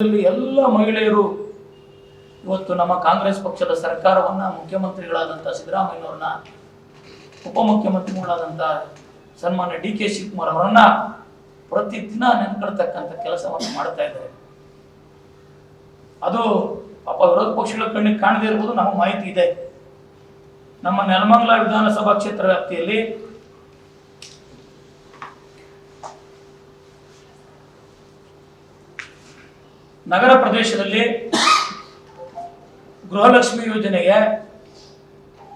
ಎಲ್ಲ ಮಹಿಳೆಯರು ಇವತ್ತು ನಮ್ಮ ಕಾಂಗ್ರೆಸ್ ಪಕ್ಷದ ಸರ್ಕಾರವನ್ನ ಮುಖ್ಯಮಂತ್ರಿಗಳಾದಂಥ ಸಿದ್ದರಾಮಯ್ಯವ್ರನ್ನ ಉಪಮುಖ್ಯಮಂತ್ರಿಗಳಾದಂತ ಸನ್ಮಾನ್ಯ ಡಿ ಕೆ ಶಿವಕುಮಾರ್ ಅವರನ್ನ ಪ್ರತಿದಿನ ನೆನ್ಕೊಳ್ತಕ್ಕಂಥ ಕೆಲಸವನ್ನು ಮಾಡ್ತಾ ಇದ್ದಾರೆ. ಅದು ಪಾಪ ವಿರೋಧ ಪಕ್ಷಗಳ ಕಣ್ಣಿಗೆ ಕಾಣದೇ ಇರಬಹುದು ನಮ್ಮ ಮಾಹಿತಿ ಇದೆ. ನಮ್ಮ ನೆಲಮಂಗಲ ವಿಧಾನಸಭಾ ಕ್ಷೇತ್ರ ವ್ಯಾಪ್ತಿಯಲ್ಲಿ ನಗರ ಪ್ರದೇಶದಲ್ಲಿ ಗೃಹಲಕ್ಷ್ಮಿ ಯೋಜನೆಗೆ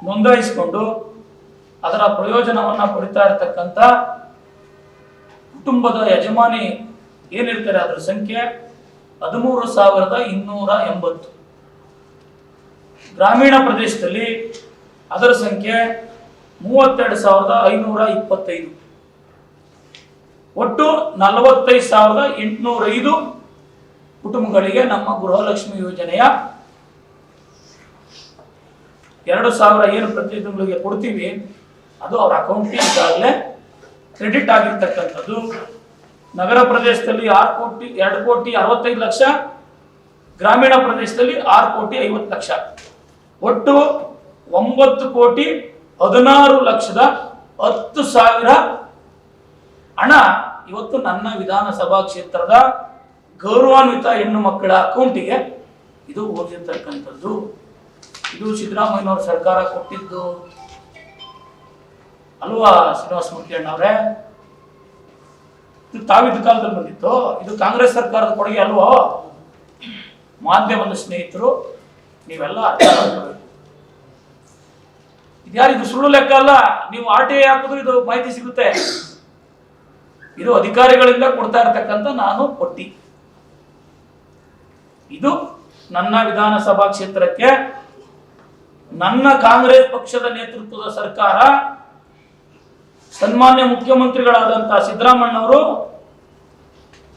ನೋಂದಾಯಿಸಿಕೊಂಡು ಅದರ ಪ್ರಯೋಜನವನ್ನು ಪಡಿತಾ ಇರತಕ್ಕಂಥ ಕುಟುಂಬದ ಯಜಮಾನಿ ಏನಿರ್ತಾರೆ ಅದರ ಸಂಖ್ಯೆ ಹದಿಮೂರು ಸಾವಿರದ ಇನ್ನೂರ ಎಂಬತ್ತು. ಗ್ರಾಮೀಣ ಪ್ರದೇಶದಲ್ಲಿ ಅದರ ಸಂಖ್ಯೆ ಮೂವತ್ತೆರಡು ಸಾವಿರದ ಐನೂರ ಇಪ್ಪತ್ತೈದು. ಒಟ್ಟು ನಲವತ್ತೈದು ಸಾವಿರದ ಎಂಟುನೂರ ಐದು ಕುಟುಂಬಗಳಿಗೆ ನಮ್ಮ ಗೃಹಲಕ್ಷ್ಮಿ ಯೋಜನೆಯ ಎರಡು ಸಾವಿರ ಏನು ಪ್ರತಿ ತಿಂಗಳಿಗೆ ಕೊಡ್ತೀವಿ, ಅದು ಅವ್ರ ಅಕೌಂಟ್ಗೆ ಈಗಾಗಲೇ ಕ್ರೆಡಿಟ್ ಆಗಿರ್ತಕ್ಕಂಥದ್ದು. ನಗರ ಪ್ರದೇಶದಲ್ಲಿ ಆರು ಕೋಟಿ, ಎರಡು ಕೋಟಿ ಅರವತ್ತೈದು ಲಕ್ಷ, ಗ್ರಾಮೀಣ ಪ್ರದೇಶದಲ್ಲಿ ಆರು ಕೋಟಿ ಐವತ್ತು ಲಕ್ಷ. ಒಟ್ಟು ಒಂಬತ್ತು ಕೋಟಿ ಹದಿನಾರು ಲಕ್ಷದ ಹತ್ತು ಸಾವಿರ ಹಣ ಇವತ್ತು ನನ್ನ ವಿಧಾನಸಭಾ ಕ್ಷೇತ್ರದ ಗೌರವಾನ್ವಿತ ಹೆಣ್ಣು ಮಕ್ಕಳ ಅಕೌಂಟಿಗೆ ಇದು ಹೋಗಿರ್ತಕ್ಕಂಥದ್ದು ಇದು ಸಿದ್ದರಾಮಯ್ಯನವ್ರ ಸರ್ಕಾರ ಕೊಟ್ಟಿದ್ದು. ಅಲ್ವಾ ಶ್ರೀನಿವಾಸ ಮೂರ್ತಿ ಅಣ್ಣವ್ರೆ ಇದು ತಾವಿದ್ದ ಕಾಲದಲ್ಲಿ ಬಂದಿತ್ತು. ಇದು ಕಾಂಗ್ರೆಸ್ ಸರ್ಕಾರದ ಕೊಡುಗೆ ಅಲ್ವೋ? ಮಾಧ್ಯಮದ ಸ್ನೇಹಿತರು, ನೀವೆಲ್ಲ ಇದು ಸುಳ್ಳು ಲೆಕ್ಕ ಅಲ್ಲ? ನೀವು ಆರ್ ಟಿ ಐ ಹಾಕಿದ್ರು ಇದು ಮಾಹಿತಿ ಸಿಗುತ್ತೆ. ಇದು ಅಧಿಕಾರಿಗಳಿಂದ ಕೊಡ್ತಾ ಇರ್ತಕ್ಕಂಥ ನಾನು ಕೊಟ್ಟಿ ಇದು ನನ್ನ ವಿಧಾನಸಭಾ ಕ್ಷೇತ್ರಕ್ಕೆ ನನ್ನ ಕಾಂಗ್ರೆಸ್ ಪಕ್ಷದ ನೇತೃತ್ವದ ಸರ್ಕಾರ, ಸನ್ಮಾನ್ಯ ಮುಖ್ಯಮಂತ್ರಿಗಳಾದಂತಹ ಸಿದ್ದರಾಮಣ್ಣವರು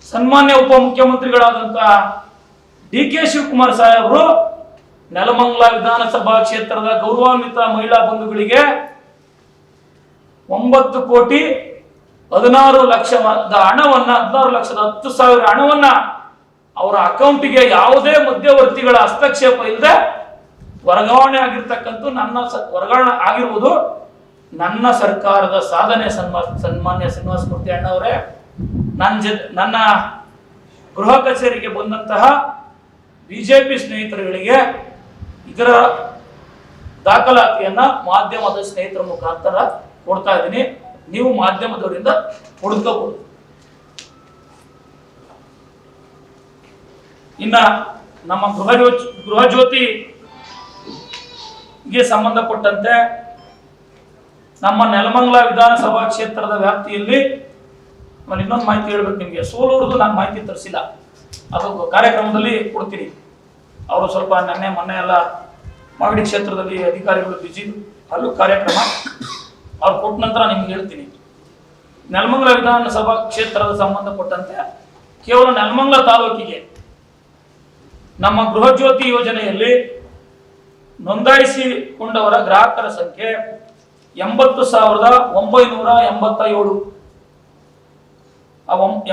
ಸನ್ಮಾನ್ಯ ಉಪಮುಖ್ಯಮಂತ್ರಿಗಳಾದಂತಹ ಡಿ ಕೆ ಶಿವಕುಮಾರ್ ಸಾಹೇಬರು ನೆಲಮಂಗಲ ವಿಧಾನಸಭಾ ಕ್ಷೇತ್ರದ ಗೌರವಾನ್ವಿತ ಮಹಿಳಾ ಬಂಧುಗಳಿಗೆ ಒಂಬತ್ತು ಕೋಟಿ ಹದಿನಾರು ಲಕ್ಷದ ಹಣವನ್ನ, ಹದಿನಾರು ಲಕ್ಷದ ಹತ್ತು ಸಾವಿರ ಹಣವನ್ನ ಅವರ ಅಕೌಂಟಿಗೆ ಯಾವುದೇ ಮಧ್ಯವರ್ತಿಗಳ ಹಸ್ತಕ್ಷೇಪ ಇಲ್ಲದೆ ವರ್ಗಾವಣೆ ಆಗಿರ್ತಕ್ಕಂಥ ನನ್ನ ವರ್ಗಾವಣೆ ಆಗಿರುವುದು ನನ್ನ ಸರ್ಕಾರದ ಸಾಧನೆ ಸನ್ಮಾ, ಸನ್ಮಾನ್ಯ ಶ್ರೀನಿವಾಸ ಮೂರ್ತಿ ಅಣ್ಣವರೇ ನನ್ನ ಜ, ನನ್ನ ಗೃಹ ಕಚೇರಿಗೆ ಬಂದಂತಹ ಬಿಜೆಪಿ ಸ್ನೇಹಿತರುಗಳಿಗೆ ಇದರ ದಾಖಲಾತಿಯನ್ನ ಮಾಧ್ಯಮದ ಸ್ನೇಹಿತರ ಮುಖಾಂತರ ಕೊಡ್ತಾ ಇದ್ದೀನಿ. ನೀವು ಮಾಧ್ಯಮದವರಿಂದ ಹುಡುಕಬಹುದು ಇನ್ನ ನಮ್ಮ ಗೃಹ ಗೃಹ ಜ್ಯೋತಿಗೆ ಸಂಬಂಧಪಟ್ಟಂತೆ ನಮ್ಮ ನೆಲಮಂಗಲ ವಿಧಾನಸಭಾ ಕ್ಷೇತ್ರದ ವ್ಯಾಪ್ತಿಯಲ್ಲಿ ನಾನು ಇನ್ನೊಂದು ಮಾಹಿತಿ ಹೇಳ್ಬೇಕು ನಿಮಗೆ. ಸೋಲೂರ್ದು ನಾನು ಮಾಹಿತಿ ತರಿಸಿಲ್ಲ. ಅದು ಕಾರ್ಯಕ್ರಮದಲ್ಲಿ ಕೊಡ್ತೀನಿ. ಅವರು ಸ್ವಲ್ಪ ನೆನ್ನೆ, ಮೊನ್ನೆ ಎಲ್ಲ ಮಾಗಡಿ ಕ್ಷೇತ್ರದಲ್ಲಿ ಅಧಿಕಾರಿಗಳು ಬಿಜಿ ಅಲ್ಲೂ ಕಾರ್ಯಕ್ರಮ. ಅವ್ರು ಕೊಟ್ಟ ನಂತರ ನಿಮ್ಗೆ ಹೇಳ್ತೀನಿ. ನೆಲಮಂಗಲ ವಿಧಾನಸಭಾ ಕ್ಷೇತ್ರದ ಸಂಬಂಧಪಟ್ಟಂತೆ ಕೇವಲ ನೆಲಮಂಗಲ ತಾಲೂಕಿಗೆ ನಮ್ಮ ಗೃಹಜ್ಯೋತಿ ಯೋಜನೆಯಲ್ಲಿ ನೋಂದಾಯಿಸಿಕೊಂಡವರ ಗ್ರಾಹಕರ ಸಂಖ್ಯೆ ಎಂಬತ್ತು ಸಾವಿರದ ಒಂಬೈನೂರ ಎಂಬತ್ತ ಏಳು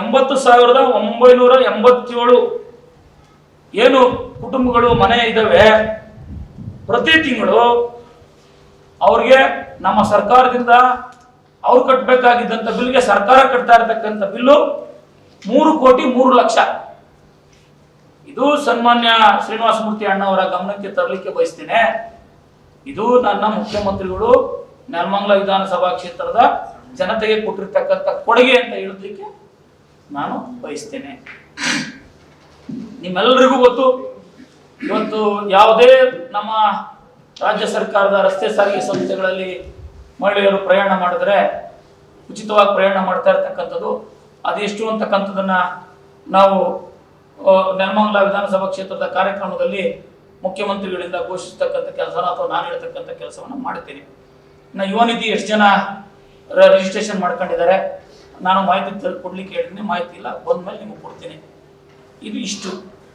ಎಂಬತ್ತು ಸಾವಿರದ ಒಂಬೈನೂರ ಎಂಬತ್ತೇಳು ಏನು ಕುಟುಂಬಗಳು, ಮನೆ ಇದ್ದಾವೆ ಪ್ರತಿ ತಿಂಗಳು ಅವ್ರಿಗೆ ನಮ್ಮ ಸರ್ಕಾರದಿಂದ ಅವ್ರು ಕಟ್ಟಬೇಕಾಗಿದ್ದಂಥ ಬಿಲ್ಗೆ ಸರ್ಕಾರ ಕಟ್ತಾ ಇರತಕ್ಕಂಥ ಬಿಲ್ಲು ಮೂರು ಕೋಟಿ ಮೂರು ಲಕ್ಷ. ಇದು ಸನ್ಮಾನ್ಯ ಶ್ರೀನಿವಾಸ ಮೂರ್ತಿ ಅಣ್ಣವರ ಗಮನಕ್ಕೆ ತರಲಿಕ್ಕೆ ಬಯಸ್ತೇನೆ. ಇದು ನನ್ನ ಮುಖ್ಯಮಂತ್ರಿಗಳು ನೆಲಮಂಗಲ ವಿಧಾನಸಭಾ ಕ್ಷೇತ್ರದ ಜನತೆಗೆ ಕೊಟ್ಟಿರ್ತಕ್ಕಂಥ ಕೊಡುಗೆ ಅಂತ ಹೇಳಲಿಕ್ಕೆ ನಾನು ಬಯಸ್ತೇನೆ. ನಿಮ್ಮೆಲ್ಲರಿಗೂ ಗೊತ್ತು, ಇವತ್ತು ಯಾವುದೇ ನಮ್ಮ ರಾಜ್ಯ ಸರ್ಕಾರದ ರಸ್ತೆ ಸಾರಿಗೆ ಸಂಸ್ಥೆಗಳಲ್ಲಿ ಮಹಿಳೆಯರು ಪ್ರಯಾಣ ಮಾಡಿದ್ರೆ, ಉಚಿತವಾಗಿ ಪ್ರಯಾಣ ಮಾಡ್ತಾ ಇರ್ತಕ್ಕಂಥದ್ದು ಅದೆಷ್ಟು ಅಂತಕ್ಕಂಥದ್ದನ್ನ ನಾವು ನೆಲಮಂಗಲ ವಿಧಾನಸಭಾ ಕ್ಷೇತ್ರದ ಕಾರ್ಯಕ್ರಮದಲ್ಲಿ ಮುಖ್ಯಮಂತ್ರಿಗಳಿಂದ ಘೋಷಿಸತಕ್ಕಂಥ ಕೆಲಸ ಅಥವಾ ನಾನು ಹೇಳ್ತಕ್ಕಂಥ ಕೆಲಸವನ್ನು ಮಾಡ್ತೀನಿ. ಇನ್ನು ಯುವ ನಿಧಿ ಎಷ್ಟು ಜನ ರಿಜಿಸ್ಟ್ರೇಷನ್ ಮಾಡ್ಕೊಂಡಿದ್ದಾರೆ, ನಾನು ಮಾಹಿತಿ ಕೊಡ್ಲಿಕ್ಕೆ ಹೇಳಿದ್ದೀನಿ ಮಾಹಿತಿ ಇಲ್ಲ, ಬಂದ್ಮೇಲೆ ನಿಮಗೆ ಕೊಡ್ತೀನಿ. ಇದು ಇಷ್ಟು.